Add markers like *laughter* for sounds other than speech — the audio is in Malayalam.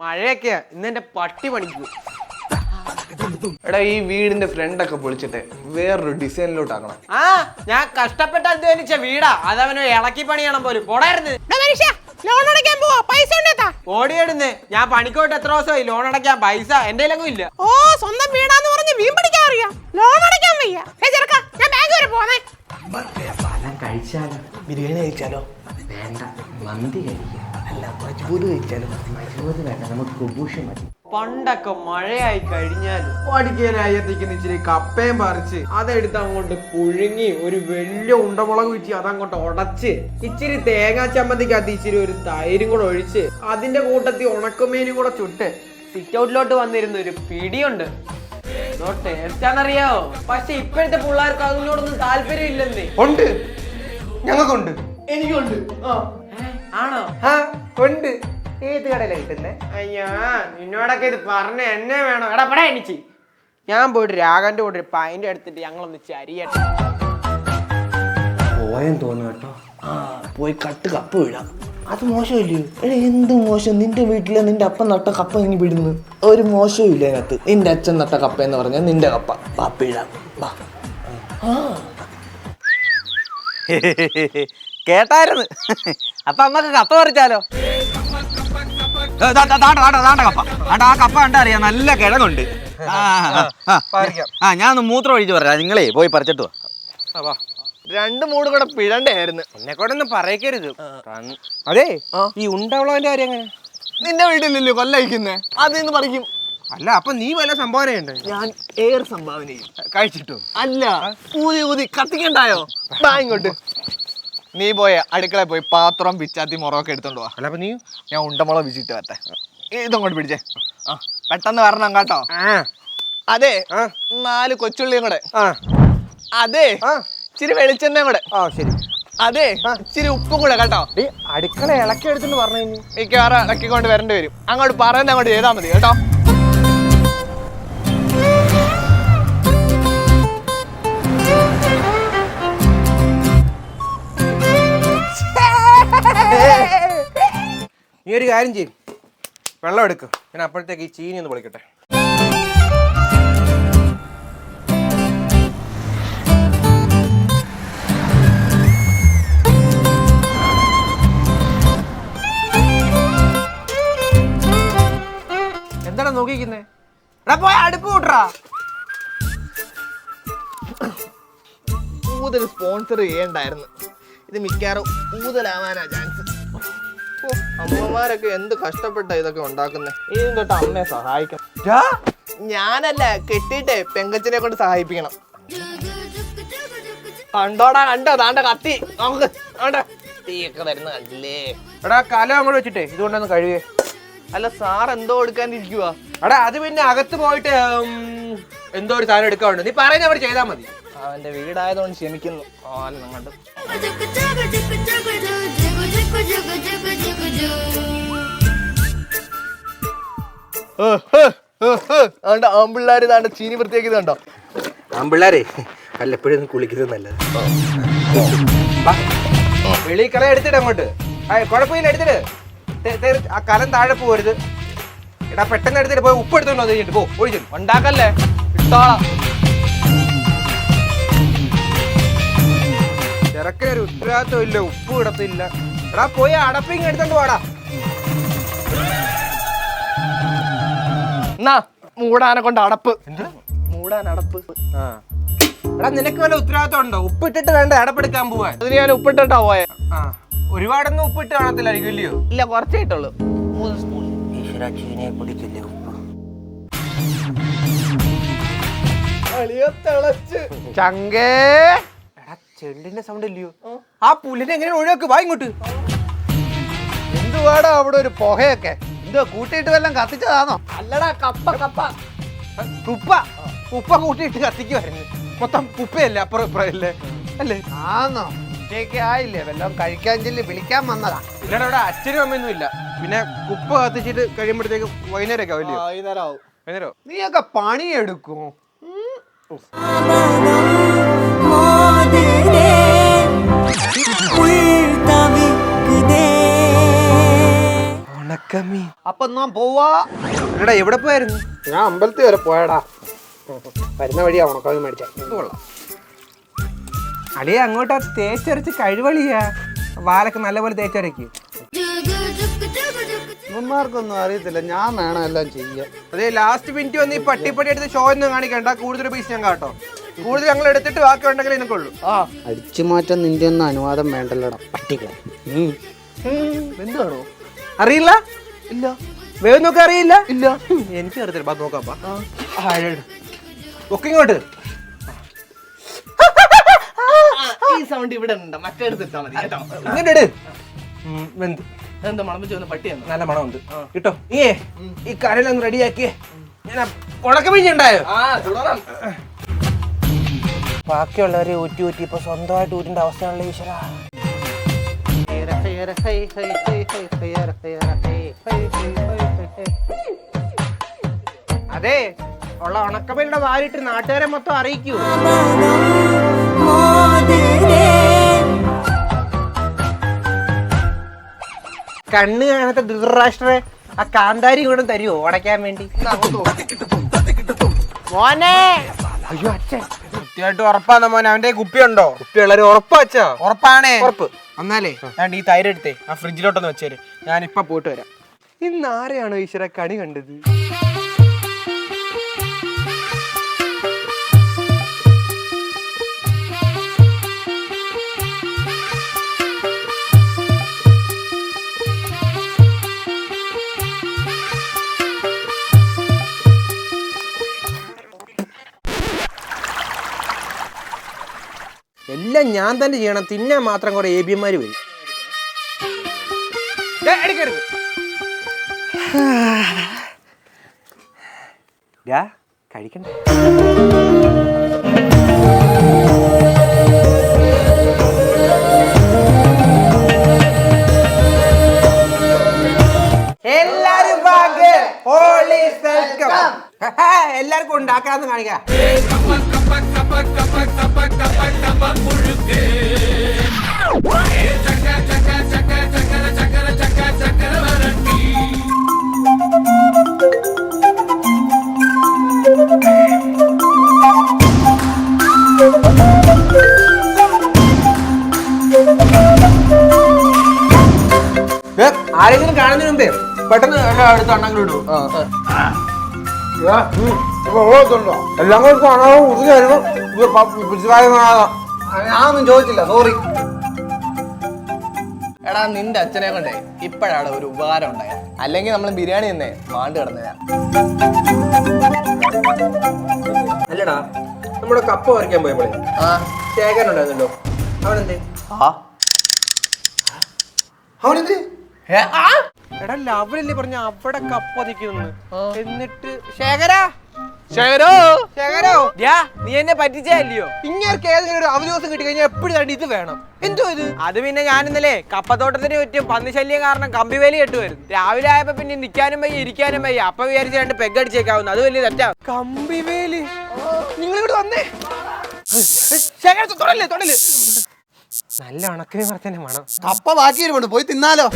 മഴയൊക്കെയാ ഇന്ന് എന്റെ പട്ടി പണിക്കൂ. എടാ ഈ വീടിന്റെ ഫ്രണ്ട് ഒക്കെ പൊളിച്ചിട്ട് വേറൊരു ഡിസൈനിലോട്ട് ആക്കണം. ആ ഞാൻ കഷ്ടപ്പെട്ട് അധ്വാനിച്ച വീടാ. അതവന് ഇളക്കി പണിയണം പോലും. പോടായിരുന്നു. മനുഷ്യ ലോൺ അടയ്ക്കാൻ പോവാ. പൈസ ഉണ്ടേത്താ ഓടിയെടുന്ന്. ഞാൻ പണിക്കോട്ട് എത്ര ദിവസമായി? ലോൺ അടയ്ക്കാൻ പൈസ എന്റെ കയ്യിലൊന്നും ഇല്ല. ഓ സ്വന്തം വീടാന്ന് പറഞ്ഞ് വീൻ പിടിക്കാൻ അറിയാം. ലോൺ അടയ്ക്കാൻ വയ്യ. ചെറുക്ക ഞാൻ ബാങ്ക് വരെ പോന്നേ ബിരിയാണി കഴിച്ചാലോ? വേണ്ട മന്തി കഴിക്കാം. അല്ല മജ്ബൂത് കഴിച്ചാലോ? മജൂത് വേണ്ട നമുക്ക് കുബൂഷ് മതി. പണ്ടൊക്കെ മഴയായി കഴിഞ്ഞാൽ പഠിക്കാനായി എത്തിക്കുന്ന ഇച്ചിരി കപ്പയും പറിച്ച് അതെടുത്ത് അങ്ങോട്ട് പുഴുങ്ങി ഒരു വലിയ ഉണ്ടമുളക് വെച്ച് അതങ്ങോട്ട് ഉടച്ച് ഇച്ചിരി തേങ്ങാ ചമ്മന്തിക്കകത്ത് ഇച്ചിരി ഒരു തൈരും കൂടെ ഒഴിച്ച് അതിന്റെ കൂട്ടത്തിൽ ഉണക്കമീനും കൂടെ ചുട്ട് സിറ്റ് ഔട്ടിലോട്ട് വന്നിരുന്ന ഒരു പിടിയുണ്ട്. എന്തോ ടേസ്റ്റാന്നറിയാവോ പക്ഷെ ഇപ്പോഴത്തെ പിള്ളേർക്ക് അതിനോടൊന്നും താല്പര്യം ഇല്ലെന്നേ ഉണ്ട്. ഞങ്ങൾക്കുണ്ട്. എനിക്കുണ്ട്. ആ. ആണോ? ആ ഉണ്ട്. ഏത് കടയിലാണ് കിട്ടുന്നേ? അയ്യാ നിന്നോടൊക്കെ ഇത് പറഞ്ഞ എന്നെ വേണം. എടാ പടാ എനിക്ക് ഞാൻ പോയിട്ട് രാഘവന്റെ കൂടെ ഒരു പൈന്റെ എടുത്തിട്ട് ഞങ്ങളൊന്ന് ചരിയട്ടെ. പോയെന്ന് തോന്നുന്നു കേട്ടോ. ആ പോയി കട്ട് കപ്പ് വീഴാം അത് മോശമില്ലയോ എടാ എന്ത് മോശം? നിന്റെ വീട്ടിലെ നിന്റെ അപ്പൻ നട്ട കപ്പ ഇനി വിടുന്നു. ഒരു മോശവും ഇല്ല അതിനകത്ത് നിന്റെ അച്ഛൻ നട്ട കപ്പ എന്ന് പറഞ്ഞാൽ നിന്റെ കപ്പ. പാപ്പിഴ പിഴാം. കേട്ടായിരുന്നു. അപ്പൊ അമ്മയ്ക്ക് കപ്പ പറിച്ചാലോ? ആ കപ്പ നല്ല കിഴങ്ങുണ്ട്. ആ ഞാൻ ഒന്ന് മൂത്രം ഒഴിച്ച് പറയാം. നിങ്ങളേ പോയി പറിച്ചിട്ട് വാ. രണ്ട് മൂട് കൂടെ പിഴണ്ടായിരുന്നു. എന്നെ കൂടെ ഒന്നും പറയക്കരുത് അതെ ഈ ഉണ്ടവളവന്റെ കാര്യം എങ്ങനെ? നിന്റെ വീട്ടിലല്ലേ കൊല്ലയിക്കുന്നേ. അതിന്ന് പറിക്കും. അല്ല അപ്പൊ നീ വല്ല സംഭാവന ഉണ്ട് ഞാൻ ഏറെ സംഭാവന ചെയ്യും. കഴിച്ചിട്ടു? അല്ല ഊതി ഊതി കത്തിക്കണ്ടായോ? ഇങ്ങോട്ട്. നീ പോയ അടുക്കള പോയി പാത്രം പിച്ചാത്തി മുറൊക്കെ എടുത്തോണ്ട് പോവാ അല്ല അപ്പൊ നീ ഞാൻ ഉണ്ടമുളക് വിച്ചിട്ട് വരട്ടെ. ഇതങ്ങോട്ട് പിടിച്ചേ. ആ പെട്ടെന്ന് വരണം കേട്ടോ. അതെ നാല് കൊച്ചുള്ളിയും കൂടെ. അതെ. ആ. ഇച്ചിരി വെളിച്ചെണ്ണ കൂടെ. ആ ശരി. അതെ ഇച്ചിരി ഉപ്പും കൂടെ കേട്ടോ. ഈ അടുക്കള ഇളക്കി എടുത്തിട്ട് പറഞ്ഞു കഴിഞ്ഞു മിക്കവാറും ഇളക്കിക്കൊണ്ട് വരേണ്ടി വരും. അങ്ങോട്ട് പറയുന്ന അങ്ങോട്ട് ചെയ്താൽ മതി കേട്ടോ. നീ ഒരു കാര്യം ചെയ്യും. വെള്ളം എടുക്കും. ഞാൻ അപ്പോഴത്തേക്ക് ഈ ചീനി ഒന്ന് പൊളിക്കട്ടെ. നോക്കിക്കുന്നേ എടാ പോയ അടുപ്പ് കൂട്ടറാ. കൂടുതൽ സ്പോൺസർ ചെയ്യണ്ടായിരുന്നു. ഇത് മിക്കവാറും കൂടുതലാവാനാ ചാൻസ് ഓ അമ്മമാരൊക്കെ എന്ത് കഷ്ടപ്പെട്ട ഇതൊക്കെ ഉണ്ടാക്കുന്നേ? ഇതും തൊട്ട് അമ്മയെ സഹായിക്കണം. ഞാനല്ല കെട്ടിയിട്ടേ പെങ്കച്ചിനെ കൊണ്ട് സഹായിപ്പിക്കണം. കണ്ടോടാ കണ്ടോ താണ്ട കത്തി. നമുക്ക് തീയൊക്കെ വരുന്ന കണ്ടില്ലേ? എടാ കലം അങ്ങോട്ട് വെച്ചിട്ടേ ഇതുകൊണ്ടൊന്ന് കഴുകേ. അല്ല സാർ എന്തോ എടുക്കാനിരിക്കുവാ അടാ അത് പിന്നെ അകത്ത് പോയിട്ട് ഉം, എന്തോ ഒരു സാധനം എടുക്കാറുണ്ട് നീ പറയുന്ന അവർ ചെയ്താൽ മതി അവന്റെ വീടായതുകൊണ്ട് ക്ഷമിക്കുന്നു അങ്ങോട്ട് അതുകൊണ്ട് ആമ്പിള്ളാര് താണ്ട ചീനി വൃത്തിയാക്കിയത് കണ്ടോ ആമ്പിള്ളാരെ വല്ലപ്പോഴും കുളിക്കുന്നത് നല്ലത് വെളിക്കറ എടുത്തിട്ട് അങ്ങോട്ട് ആ കുഴപ്പമില്ല എടുത്തിട്ട് ആ കലം താഴെ പോകരുത് എടാ പെട്ടെന്ന് എടുത്തിട്ട് പോയി ഉപ്പ് എടുത്തോണ്ട് വന്നു കഴിഞ്ഞിട്ട് പോ. ഒഴിച്ചു ഉണ്ടാക്കല്ലേ? ഇട്ടോളാം. ചെറുക്കനൊരു ഉത്തരവാദിത്വം ഇല്ല ഉപ്പ് ഇടത്തില്ല. എടാ പോയി അടപ്പിങ് എടുത്തോണ്ട് പോടാ എന്നാ മൂടാനെ കൊണ്ട് അടപ്പ്. മൂടാൻ അടപ്പ്. ആ. എടാ നിനക്ക് വല്ല ഉത്തരവാദിത്വം ഉണ്ടോ? ഉപ്പിട്ടിട്ട് വേണ്ട അടപ്പെടുക്കാൻ പോവാൻ. അതിന് ഞാൻ ഉപ്പിട്ടിട്ടാ പോയെ. ആ. ഒരുപാടൊന്നും ഉപ്പിട്ട് കാണത്തില്ലായിരിക്കും ഇല്ലയോ? ഇല്ല കുറച്ചേ ഇട്ടുള്ളൂ മൂന്ന് സ്പൂൺ ഈശ്വര ചീനിയെ പിടിക്കില്ലേ ഉപ്പ്? ചങ്കേ. എടാ ചെള്ളിന്റെ സൗണ്ട് ഇല്ലയോ? ആ. പുല്ലിനെ എങ്ങനെ ഒഴിവാക്ക്? വാ ഇങ്ങോട്ട്. എന്തുവാടാ അവിടെ ഒരു പുകയൊക്കെ? എന്തോ കൂട്ടിയിട്ട് വല്ലതും കത്തിച്ചതാണോ അല്ലടാ കപ്പ കപ്പ. ഉപ്പ. ഉപ്പ കൂട്ടിയിട്ട് കത്തിക്കുമായിരുന്നു മൊത്തം ഉപ്പയല്ലേ അപ്പുറം ഇപ്പുറം അല്ലേ അല്ലേ? ആന്നോ. ഉച്ചയ്ക്ക് ആയില്ലേ? വല്ലതും കഴിക്കാൻ ചെല്ലി വിളിക്കാൻ വന്നതാ. ഇല്ലടാ ഇവിടെ അച്ഛനും അമ്മയൊന്നും ഇല്ല. പിന്നെ ഉപ്പ് കത്തിച്ചിട്ട് കഴിയുമ്പോഴത്തേക്ക് വൈകുന്നേരമൊക്കെ ആവില്ലേ വൈകുന്നേരം ആവും നീ നീയൊക്കെ പണിയെടുക്കും. ഉണക്കമീൻ. അപ്പൊ നാം പോവാ? എടാ എവിടെ പോയായിരുന്നു? ഞാൻ അമ്പലത്തിൽ വരെ പോയടാ. വരുന്ന വഴിയാ ഉണക്കമീൻ മേടിച്ചാ. കൊള്ളാം. അളിയെ അങ്ങോട്ട് തേച്ചരച്ച് കഴിവളിയാ. വാലൊക്കെ നല്ലപോലെ തേച്ചരക്ക്. ഇവന്മാർക്കൊന്നും അറിയത്തില്ല. ഞാൻ വേണം എല്ലാം ചെയ്യാൻ. അതെ ലാസ്റ്റ് മിനിറ്റ് വന്ന് ഈ പട്ടിപ്പടി എടുത്ത് ഷോ ഒന്നും കാണിക്കണ്ട. കൂടുതൽ പൈസ ഞാൻ കാട്ടോ. കൂടുതൽ ഞങ്ങൾ എടുത്തിട്ട് ബാക്കി ഉണ്ടെങ്കിൽ എനിക്കുള്ളൂ ആ അടിച്ചു മാറ്റാൻ നിന്റെ ഒന്നും അനുവാദം വേണ്ടല്ലോടാ പട്ടികൾ എന്താണോ അറിയില്ല? ഇല്ല. വേവ് നോക്കാൻ അറിയില്ല? ഇല്ല. എനിക്ക് അറിയത്തില്ല ബാ. നോക്കാം ഒക്കെ ഇങ്ങോട്ട്. ഈ സൗണ്ട് ഇവിടെ ഉണ്ട്. മറ്റേ എടുത്തിട്ടാ മതി കേട്ടോ. ഇട്. വെന്ത്. എന്താ മണമിച്ച് വന്ന് പട്ടിയാണ് നല്ല മണമുണ്ട്. കിട്ടോ നീയേ ഈ കരലൊന്ന് റെഡിയാക്കിയേ ഞാൻ തുടരാം ബാക്കിയുള്ളവരെ ഊറ്റി ഊറ്റി ഇപ്പൊ സ്വന്തമായിട്ട് ഊറ്റിന്റെ അവസ്ഥയാണല്ലോ ഈശ്വര. അതെ ഉള്ള ഉണക്കമ്മയുടെ വാരിട്ട് നാട്ടുകാരെ മൊത്തം അറിയിക്കൂ. കണ്ണ് കാണാത്ത ധൃതരാഷ്ട്രെ ആ കാന്താരി കൂടെ തരുമോ ഉടയ്ക്കാൻ വേണ്ടി. മോനെ. അയ്യോ അച്ഛൻ. കൃത്യമായിട്ട് ഉറപ്പാന്ന മോനെ. അവന്റെ കുപ്പിയുണ്ടോ? കുപ്പി ഉള്ളൊരു ഉറപ്പാ അച്ഛാ. ഉറപ്പാണേ. ഉറപ്പ്. എന്നാലേ ഞാൻ ഈ തൈര് എടുത്തേ. ആ ഫ്രിഡ്ജിലോട്ടൊന്ന് വെച്ചേര്. ഞാൻ ഇപ്പൊ പോയിട്ട് വരാം. ഇന്ന് ആരെയാണോ ഈശ്വര കണി കണ്ടത്? എല്ലാം ഞാൻ തന്നെ ചെയ്യണം. തിന്നാൻ മാത്രം കുറെ എ ബിമാര് വരും. *sighs* കഴിക്കണ്ടേ. ആരെങ്കിലും കാണുന്നതിന് മുമ്പേ പെട്ടെന്ന് അടുത്ത് അണ്ണങ്ങൾ ഇടൂ. എല്ലാം കൂടെ കാണാതെ ഞാനൊന്നും ചോദിച്ചില്ല സോറി എടാ നിന്റെ അച്ഛനെ കൊണ്ടേ ഇപ്പോഴാണ് ഒരു ഉപകാരം ഉണ്ടായ അല്ലെങ്കിൽ നമ്മൾ ബിരിയാണി തന്നെ മാണ്ട് കിടന്നയാ അല്ലടാ നമ്മുടെ കപ്പ വരയ്ക്കാൻ പോയപ്പോഴേ ആ. ശേഖരനുണ്ടായിരുന്നല്ലോ അവനെന്തേ? ആ. അവനെന്തേ? എടാ ലവലല്ലേ പറഞ്ഞ അവിടെ കപ്പ നിൽക്കുന്നു എന്നിട്ട് ശേഖരാ. ശേഖരോ? ശേഖരോ. നീ എന്നെ പറ്റിച്ചല്ലയോ ഇങ്ങനെ ഏതെങ്കിലും ഒരു അവധി കിട്ടി കഴിഞ്ഞാൽ എപ്പോഴും ഇത് വേണം. എന്തോ ഇത്? അത് പിന്നെ ഞാൻ ഇന്നലെ കപ്പത്തോട്ടത്തിന് ചുറ്റും പന്നിശല്യം കാരണം കമ്പിവേലി കെട്ടുമായിരുന്നു. രാവിലെ ആയപ്പോ പിന്നെ നിൽക്കാനും വയ്യ ഇരിക്കാനും വയ്യ. അപ്പൊ വിചാരിച്ച് രണ്ട് പെഗ് അടിച്ചേക്കാവുന്നു. അത് വലിയ തെറ്റാ. കമ്പിവേലി? നിങ്ങൾ ഇവിടെ വന്നേ ശേഖര തൊടല്ലേ തൊടൽ. നല്ല ഉണക്കിനെ വർത്തന്നെ മണം കപ്പ ബാക്കി വരുമുണ്ട് പോയി തിന്നാലോ